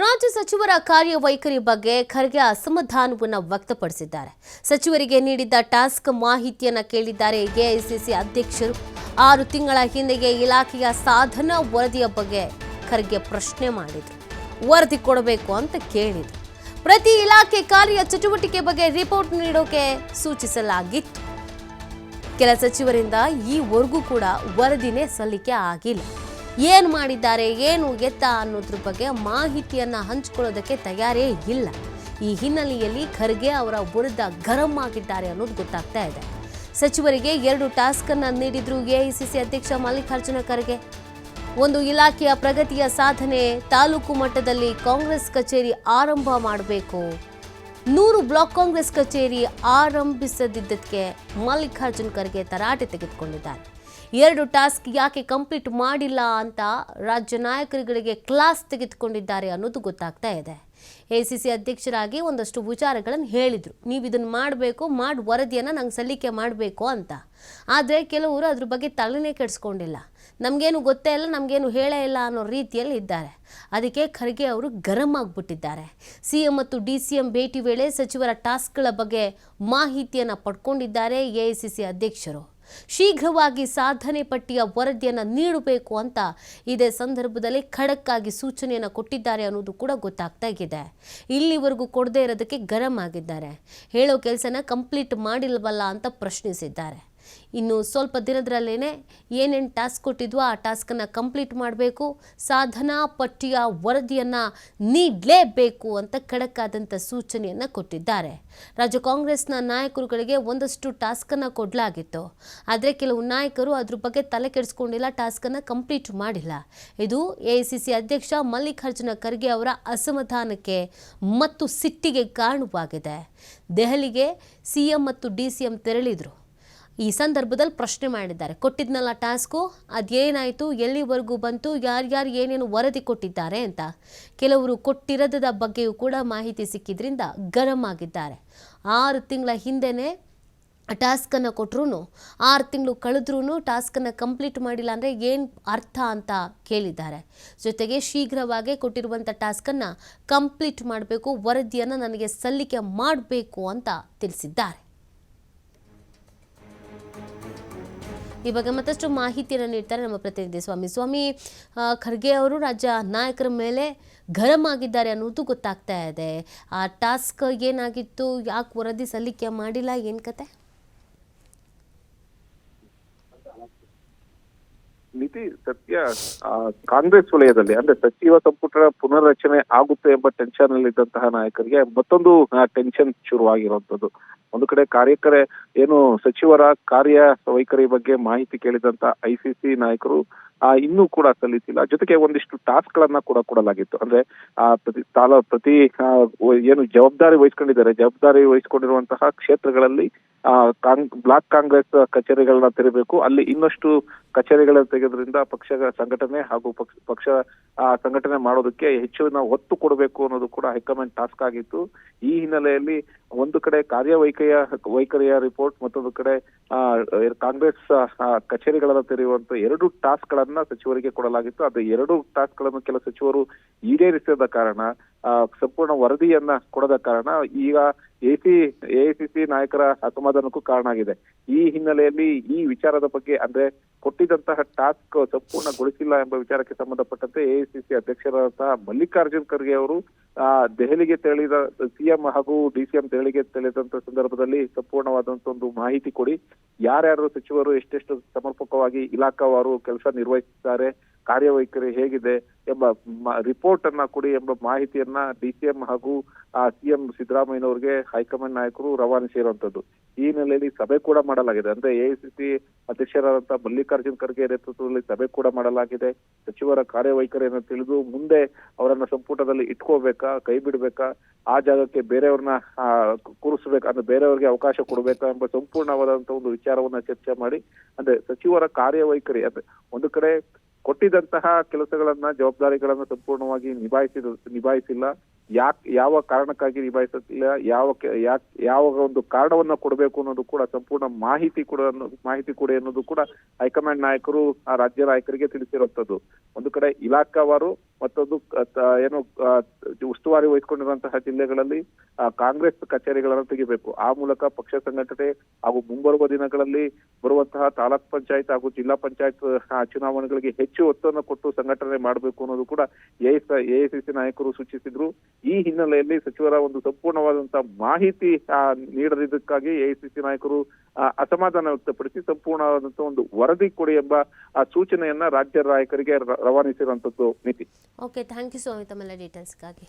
ರಾಜ್ಯ ಸಚಿವರ ಕಾರ್ಯವೈಖರಿ ಬಗ್ಗೆ ಖರ್ಗೆ ಅಸಮಾಧಾನವನ್ನು ವ್ಯಕ್ತಪಡಿಸಿದ್ದಾರೆ. ಸಚಿವರಿಗೆ ನೀಡಿದ್ದ ಟಾಸ್ಕ್ ಮಾಹಿತಿಯನ್ನು ಕೇಳಿದ್ದಾರೆ ಎಐಸಿಸಿ ಅಧ್ಯಕ್ಷರು. ಆರು ತಿಂಗಳ ಹಿಂದೆಯೇ ಇಲಾಖೆಯ ಸಾಧನಾ ವರದಿಯ ಬಗ್ಗೆ ಖರ್ಗೆ ಪ್ರಶ್ನೆ ಮಾಡಿದರು. ವರದಿ ಕೊಡಬೇಕು ಅಂತ ಕೇಳಿದರು. ಪ್ರತಿ ಇಲಾಖೆ ಕಾರ್ಯ ಚಟುವಟಿಕೆ ಬಗ್ಗೆ ರಿಪೋರ್ಟ್ ನೀಡೋಕೆ ಸೂಚಿಸಲಾಗಿತ್ತು. ಕೆಲ ಸಚಿವರಿಂದ ಈವರೆಗೂ ಕೂಡ ವರದಿನೇ ಸಲ್ಲಿಕೆ ಆಗಿಲ್ಲ. ಏನು ಮಾಡಿದ್ದಾರೆ, ಏನು ಗೆತ್ತ ಅನ್ನೋದ್ರ ಬಗ್ಗೆ ಮಾಹಿತಿಯನ್ನು ಹಂಚ್ಕೊಳ್ಳೋದಕ್ಕೆ ತಯಾರೇ ಇಲ್ಲ. ಈ ಹಿನ್ನೆಲೆಯಲ್ಲಿ ಖರ್ಗೆ ಅವರ ವಿರುದ್ಧ ಗರಂ ಆಗಿದ್ದಾರೆ ಅನ್ನೋದು ಗೊತ್ತಾಗ್ತಾ ಇದೆ. ಸಚಿವರಿಗೆ ಎರಡು ಟಾಸ್ಕ್ ಅನ್ನ ನೀಡಿದ್ರು ಎಐಸಿಸಿ ಅಧ್ಯಕ್ಷ ಮಲ್ಲಿಕಾರ್ಜುನ ಖರ್ಗೆ. ಒಂದು ಇಲಾಖೆಯ ಪ್ರಗತಿಯ ಸಾಧನೆ, ತಾಲೂಕು ಮಟ್ಟದಲ್ಲಿ ಕಾಂಗ್ರೆಸ್ ಕಚೇರಿ ಆರಂಭ ಮಾಡಬೇಕು. ನೂರು ಬ್ಲಾಕ್ ಕಾಂಗ್ರೆಸ್ ಕಚೇರಿ ಆರಂಭಿಸದಿದ್ದಕ್ಕೆ ಮಲ್ಲಿಕಾರ್ಜುನ ಖರ್ಗೆ ತರಾಟೆ ತೆಗೆದುಕೊಂಡಿದ್ದಾರೆ. ಎರಡು ಟಾಸ್ಕ್ ಯಾಕೆ ಕಂಪ್ಲೀಟ್ ಮಾಡಿಲ್ಲ ಅಂತ ರಾಜ್ಯ ನಾಯಕರುಗಳಿಗೆ ಕ್ಲಾಸ್ ತೆಗೆದುಕೊಂಡಿದ್ದಾರೆ ಅನ್ನೋದು ಗೊತ್ತಾಗ್ತಾ ಇದೆ. ಎಸಿಸಿ ಅಧ್ಯಕ್ಷರಾಗಿ ಒಂದಷ್ಟು ವಿಚಾರಗಳನ್ನು ಹೇಳಿದರು. ನೀವು ಇದನ್ನು ಮಾಡಬೇಕು, ಮಾಡಿ ವರದಿಯನ್ನು ನಂಗೆ ಸಲ್ಲಿಕೆ ಮಾಡಬೇಕು ಅಂತ. ಆದರೆ ಕೆಲವರು ಅದ್ರ ಬಗ್ಗೆ ತಲೆನೇ ಕೆಡಿಸ್ಕೊಂಡಿಲ್ಲ. ನಮಗೇನು ಗೊತ್ತೇ ಇಲ್ಲ, ನಮಗೇನು ಹೇಳೇ ಇಲ್ಲ ಅನ್ನೋ ರೀತಿಯಲ್ಲಿ ಇದ್ದಾರೆ. ಅದಕ್ಕೆ ಖರ್ಗೆ ಅವರು ಗರಂ ಆಗಿಬಿಟ್ಟಿದ್ದಾರೆ. ಸಿ ಎಂ ಮತ್ತು ಡಿ ಸಿ ಎಂ ಭೇಟಿ ವೇಳೆ ಸಚಿವರ ಟಾಸ್ಕ್ಗಳ ಬಗ್ಗೆ ಮಾಹಿತಿಯನ್ನು ಪಡ್ಕೊಂಡಿದ್ದಾರೆ ಎಐಸಿಸಿ ಅಧ್ಯಕ್ಷರು. ಶೀಘ್ರವಾಗಿ ಸಾಧನೆ ಪಟ್ಟಿಯ ವರದಿಯನ್ನು ನೀಡಬೇಕು ಅಂತ ಇದೇ ಸಂದರ್ಭದಲ್ಲಿ ಖಡಕ್ ಆಗಿ ಸೂಚನೆಯನ್ನು ಕೊಟ್ಟಿದ್ದಾರೆ ಅನ್ನೋದು ಕೂಡ ಗೊತ್ತಾಗ್ತಾ ಇದೆ. ಇಲ್ಲಿವರೆಗೂ ಕೊಡದೇ ಇರೋದಕ್ಕೆ ಗರಂ ಆಗಿದ್ದಾರೆ. ಹೇಳೋ ಕೆಲಸನ ಕಂಪ್ಲೀಟ್ ಮಾಡಿಲ್ವಲ್ಲ ಅಂತ ಪ್ರಶ್ನಿಸಿದ್ದಾರೆ. ಇನ್ನು ಸ್ವಲ್ಪ ದಿನದರಲ್ಲೇನೆ ಏನೇನು ಟಾಸ್ಕ್ ಕೊಟ್ಟಿದ್ವೋ ಆ ಟಾಸ್ಕನ್ನು ಕಂಪ್ಲೀಟ್ ಮಾಡಬೇಕು. ಸಾಧನಾ ಪಟ್ಟಿಯ ವರದಿಯನ್ನು ನೀಡಲೇಬೇಕು ಅಂತ ಖಡಕ್ಕಾದಂಥ ಸೂಚನೆಯನ್ನು ಕೊಟ್ಟಿದ್ದಾರೆ. ರಾಜ್ಯ ಕಾಂಗ್ರೆಸ್ನ ನಾಯಕರುಗಳಿಗೆ ಒಂದಷ್ಟು ಟಾಸ್ಕನ್ನು ಕೊಡಲಾಗಿತ್ತು. ಆದರೆ ಕೆಲವು ನಾಯಕರು ಅದ್ರ ಬಗ್ಗೆ ತಲೆ ಕೆಡಿಸ್ಕೊಂಡಿಲ್ಲ ಟಾಸ್ಕನ್ನು ಕಂಪ್ಲೀಟ್ ಮಾಡಿಲ್ಲ. ಇದು ಎ ಅಧ್ಯಕ್ಷ ಮಲ್ಲಿಕಾರ್ಜುನ ಖರ್ಗೆ ಅವರ ಅಸಮಾಧಾನಕ್ಕೆ ಮತ್ತು ಸಿಟ್ಟಿಗೆ ಕಾರಣವಾಗಿದೆ. ದೆಹಲಿಗೆ ಸಿಎಂ ಮತ್ತು ಡಿ ಸಿ ತೆರಳಿದ್ರು. ಈ ಸಂದರ್ಭದಲ್ಲಿ ಪ್ರಶ್ನೆ ಮಾಡಿದ್ದಾರೆ. ಕೊಟ್ಟಿದ್ನಲ್ಲ ಟಾಸ್ಕು? ಅದೇನಾಯಿತು? ಎಲ್ಲಿವರೆಗೂ ಬಂತು? ಯಾರ್ಯಾರು ಏನೇನು ವರದಿ ಕೊಟ್ಟಿದ್ದಾರೆ ಅಂತ. ಕೆಲವರು ಕೊಟ್ಟಿರದದ ಬಗ್ಗೆಯೂ ಕೂಡ ಮಾಹಿತಿ ಸಿಕ್ಕಿದ್ರಿಂದ ಗರಂ ಆಗಿದ್ದಾರೆ. ಆರು ತಿಂಗಳ ಹಿಂದೆನೇ ಟಾಸ್ಕನ್ನು ಕೊಟ್ಟರು ಆರು ತಿಂಗಳು ಕಳೆದ್ರೂ ಟಾಸ್ಕನ್ನು ಕಂಪ್ಲೀಟ್ ಮಾಡಿಲ್ಲ ಅಂದರೆ ಏನು ಅರ್ಥ ಅಂತ ಕೇಳಿದ್ದಾರೆ. ಜೊತೆಗೆ ಶೀಘ್ರವಾಗಿ ಕೊಟ್ಟಿರುವಂಥ ಟಾಸ್ಕನ್ನು ಕಂಪ್ಲೀಟ್ ಮಾಡಬೇಕು, ವರದಿಯನ್ನು ನನಗೆ ಸಲ್ಲಿಕೆ ಮಾಡಬೇಕು ಅಂತ ತಿಳಿಸಿದ್ದಾರೆ. ಈ ಬಗ್ಗೆ ಮತ್ತಷ್ಟು ಮಾಹಿತಿಯನ್ನು ನೀಡ್ತಾರೆ ನಮ್ಮ ಪ್ರತಿನಿಧಿ ಸ್ವಾಮಿ. ಸ್ವಾಮಿ ಖರ್ಗೆ ಅವರು ರಾಜ್ಯ ನಾಯಕರ ಮೇಲೆ ಗರಂ ಆಗಿದ್ದಾರೆ ಅನ್ನೋದು ಗೊತ್ತಾಗ್ತಾ ಇದೆ. ಆ ಟಾಸ್ಕ್ ಏನಾಗಿತ್ತು? ಯಾಕೆ ವರದಿ ಸಲ್ಲಿಕೆ ಮಾಡಿಲ್ಲ? ಏನು ಕತೆ? ನಿಧಿ ಸತ್ಯ ಕಾಂಗ್ರೆಸ್ ವಲಯದಲ್ಲಿ, ಅಂದ್ರೆ ಸಚಿವ ಸಂಪುಟ ಪುನರ್ರಚನೆ ಆಗುತ್ತೆ ಎಂಬ ಟೆನ್ಷನ್ ಅಲ್ಲಿ ಇದ್ದಂತಹ ನಾಯಕರಿಗೆ ಮತ್ತೊಂದು ಟೆನ್ಷನ್ ಶುರುವಾಗಿರುವಂತದ್ದು ಒಂದು ಕಡೆ ಕಾರ್ಯಕರೆ ಏನು ಸಚಿವರ ಕಾರ್ಯ ವೈಖರಿ ಬಗ್ಗೆ ಮಾಹಿತಿ ಕೇಳಿದಂತ ಐಸಿಸಿ ನಾಯಕರು, ಆ, ಇನ್ನೂ ಕೂಡ ಸಲ್ಲಿಸಿಲ್ಲ. ಜೊತೆಗೆ ಒಂದಿಷ್ಟು ಟಾಸ್ಕ್ ಗಳನ್ನ ಕೂಡ ಕೊಡಲಾಗಿತ್ತು. ಅಂದ್ರೆ, ಆ, ಪ್ರತಿ ತಾಲ, ಪ್ರತಿ ಏನು ಜವಾಬ್ದಾರಿ ವಹಿಸ್ಕೊಂಡಿದ್ದಾರೆ. ಜವಾಬ್ದಾರಿ ವಹಿಸ್ಕೊಂಡಿರುವಂತಹ ಕ್ಷೇತ್ರಗಳಲ್ಲಿ ಬ್ಲಾಕ್ ಕಾಂಗ್ರೆಸ್ ಕಚೇರಿಗಳನ್ನ ತೆರಬೇಕು. ಅಲ್ಲಿ ಇನ್ನಷ್ಟು ಕಚೇರಿಗಳನ್ನ ತೆಗೆದ್ರಿಂದ ಪಕ್ಷ ಸಂಘಟನೆ ಹಾಗೂ ಪಕ್ಷ ಪಕ್ಷ ಸಂಘಟನೆ ಮಾಡೋದಕ್ಕೆ ಹೆಚ್ಚಿನ ಒತ್ತು ಕೊಡಬೇಕು ಅನ್ನೋದು ಕೂಡ ಹೈಕಮಾಂಡ್ ಟಾಸ್ಕ್ ಆಗಿತ್ತು. ಈ ಹಿನ್ನೆಲೆಯಲ್ಲಿ ಒಂದು ಕಡೆ ಕಾರ್ಯವೈಖರಿಯ, ವೈಖರಿಯ ರಿಪೋರ್ಟ್, ಮತ್ತೊಂದು ಕಡೆ ಕಾಂಗ್ರೆಸ್ ಕಚೇರಿಗಳನ್ನ ತೆರೆಯುವಂತ ಎರಡು ಟಾಸ್ಕ್ ಗಳನ್ನ ಸಚಿವರಿಗೆ ಕೊಡಲಾಗಿತ್ತು. ಅದು ಎರಡು ಟಾಸ್ಕ್ಗಳನ್ನು ಕೆಲ ಸಚಿವರು ಈಡೇರಿಸದ ಕಾರಣ ಸಂಪೂರ್ಣ ವರದಿಯನ್ನ ಕೊಡದ ಕಾರಣ ಈಗ ಎಸಿ ಎಐಸಿಸಿ ನಾಯಕರ ಅಸಮಾಧಾನಕ್ಕೂ ಕಾರಣ ಆಗಿದೆ. ಈ ಹಿನ್ನೆಲೆಯಲ್ಲಿ ಈ ವಿಚಾರದ ಬಗ್ಗೆ ಅಂದ್ರೆ ಕೊಟ್ಟಿದ್ದಂತಹ ಟಾಸ್ಕ್ ಸಂಪೂರ್ಣಗೊಳಿಸಿಲ್ಲ ಎಂಬ ವಿಚಾರಕ್ಕೆ ಸಂಬಂಧಪಟ್ಟಂತೆ ಎಐಸಿಸಿ ಅಧ್ಯಕ್ಷರಾದಂತಹ ಮಲ್ಲಿಕಾರ್ಜುನ್ ಖರ್ಗೆ ಅವರು, ಆ, ದೆಹಲಿಗೆ ತೆರಳಿದ ಸಿಎಂ ಹಾಗೂ ಡಿಸಿಎಂ ದೆಹಲಿಗೆ ತೆರಳಿದಂತಹ ಸಂದರ್ಭದಲ್ಲಿ ಸಂಪೂರ್ಣವಾದಂತಹ ಒಂದು ಮಾಹಿತಿ ಕೊಡಿ. ಯಾರ್ಯಾರು ಸಚಿವರು ಎಷ್ಟೆಷ್ಟು ಸಮರ್ಪಕವಾಗಿ ಇಲಾಖಾವಾರು ಕೆಲಸ ನಿರ್ವಹಿಸಿದ್ದಾರೆ, ಕಾರ್ಯವೈಖರಿ ಹೇಗಿದೆ ಎಂಬ ರಿಪೋರ್ಟ್ ಅನ್ನ ಕೊಡಿ ಎಂಬ ಮಾಹಿತಿಯನ್ನ ಡಿಸಿಎಂ ಹಾಗೂ ಸಿಎಂ ಸಿದ್ದರಾಮಯ್ಯನವರಿಗೆ ಹೈಕಮಾಂಡ್ ನಾಯಕರು ರವಾನಿಸಿರುವಂತದ್ದು. ಈ ಹಿನ್ನೆಲೆಯಲ್ಲಿ ಸಭೆ ಕೂಡ ಮಾಡಲಾಗಿದೆ. ಅಂದ್ರೆ ಎಐಸಿಸಿ ಅಧ್ಯಕ್ಷರಾದಂತಹ ಮಲ್ಲಿಕಾರ್ಜುನ್ ಖರ್ಗೆ ನೇತೃತ್ವದಲ್ಲಿ ಸಭೆ ಕೂಡ ಮಾಡಲಾಗಿದೆ. ಸಚಿವರ ಕಾರ್ಯವೈಖರಿಯನ್ನು ತಿಳಿದು ಮುಂದೆ ಅವರನ್ನ ಸಂಪುಟದಲ್ಲಿ ಇಟ್ಕೋಬೇಕಾ, ಕೈ ಬಿಡಬೇಕಾ, ಆ ಜಾಗಕ್ಕೆ ಬೇರೆಯವ್ರನ್ನ ಕೂರಿಸ್ಬೇಕಾ, ಅಂದ್ರೆ ಬೇರೆಯವ್ರಿಗೆ ಅವಕಾಶ ಕೊಡಬೇಕಾ ಎಂಬ ಸಂಪೂರ್ಣವಾದಂತಹ ಒಂದು ವಿಚಾರವನ್ನ ಚರ್ಚೆ ಮಾಡಿ, ಅಂದ್ರೆ ಸಚಿವರ ಕಾರ್ಯವೈಖರಿ, ಅಂದ್ರೆ ಒಂದು ಕಡೆ ಕೊಟ್ಟಿದ್ದಂತಹ ಕೆಲಸಗಳನ್ನ, ಜವಾಬ್ದಾರಿಗಳನ್ನ ಸಂಪೂರ್ಣವಾಗಿ ನಿಭಾಯಿಸಿದ, ನಿಭಾಯಿಸಿಲ್ಲ. ಯಾಕ್, ಯಾವ ಕಾರಣಕ್ಕಾಗಿ ನಿಭಾಯಿಸುತ್ತಿಲ್ಲ, ಯಾವ ಯಾವ ಒಂದು ಕಾರಣವನ್ನ ಕೊಡಬೇಕು ಅನ್ನೋದು ಕೂಡ ಸಂಪೂರ್ಣ ಮಾಹಿತಿ ಕೂಡ ಮಾಹಿತಿ ಕೂಡ ಅನ್ನೋದು ಕೂಡ ಹೈಕಮಾಂಡ್ ನಾಯಕರು, ಆ ರಾಜ್ಯ ನಾಯಕರಿಗೆ ತಿಳಿಸಿರುವಂತದ್ದು. ಒಂದು ಕಡೆ ಇಲಾಖಾವಾರು ಮತ್ತೊಂದು ಏನು ಉಸ್ತುವಾರಿ ವಹಿಸಿಕೊಂಡಿರುವಂತಹ ಜಿಲ್ಲೆಗಳಲ್ಲಿ ಕಾಂಗ್ರೆಸ್ ಕಚೇರಿಗಳನ್ನು ತೆಗಿಬೇಕು. ಆ ಮೂಲಕ ಪಕ್ಷ ಸಂಘಟನೆ ಹಾಗೂ ಮುಂಬರುವ ದಿನಗಳಲ್ಲಿ ಬರುವಂತಹ ತಾಲೂಕ್ ಪಂಚಾಯತ್ ಹಾಗೂ ಜಿಲ್ಲಾ ಪಂಚಾಯತ್ ಚುನಾವಣೆಗಳಿಗೆ ಹೆಚ್ಚು ಒತ್ತನ್ನು ಕೊಟ್ಟು ಸಂಘಟನೆ ಮಾಡಬೇಕು ಅನ್ನೋದು ಕೂಡ ಎಐಸಿಸಿ ನಾಯಕರು ಸೂಚಿಸಿದ್ರು. ಈ ಹಿನ್ನೆಲೆಯಲ್ಲಿ ಸಚಿವರ ಒಂದು ಸಂಪೂರ್ಣವಾದಂತಹ ಮಾಹಿತಿ ನೀಡದಿದ್ದಕ್ಕಾಗಿ ಎಐಸಿಸಿ ನಾಯಕರು ಅಸಮಾಧಾನ ವ್ಯಕ್ತಪಡಿಸಿ ಸಂಪೂರ್ಣವಾದಂತಹ ಒಂದು ವರದಿ ಕೊಡಿ ಎಂಬ, ಆ, ಸೂಚನೆಯನ್ನ ರಾಜ್ಯ ನಾಯಕರಿಗೆ ರವಾನಿಸಿರುವಂತದ್ದು ನೀತಿ. ಓಕೆ ಥ್ಯಾಂಕ್ ಯು ಸ್ವಾಮಿ ತಮ್ಮೆಲ್ಲ ಡೀಟೇಲ್ಸ್ಗಾಗಿ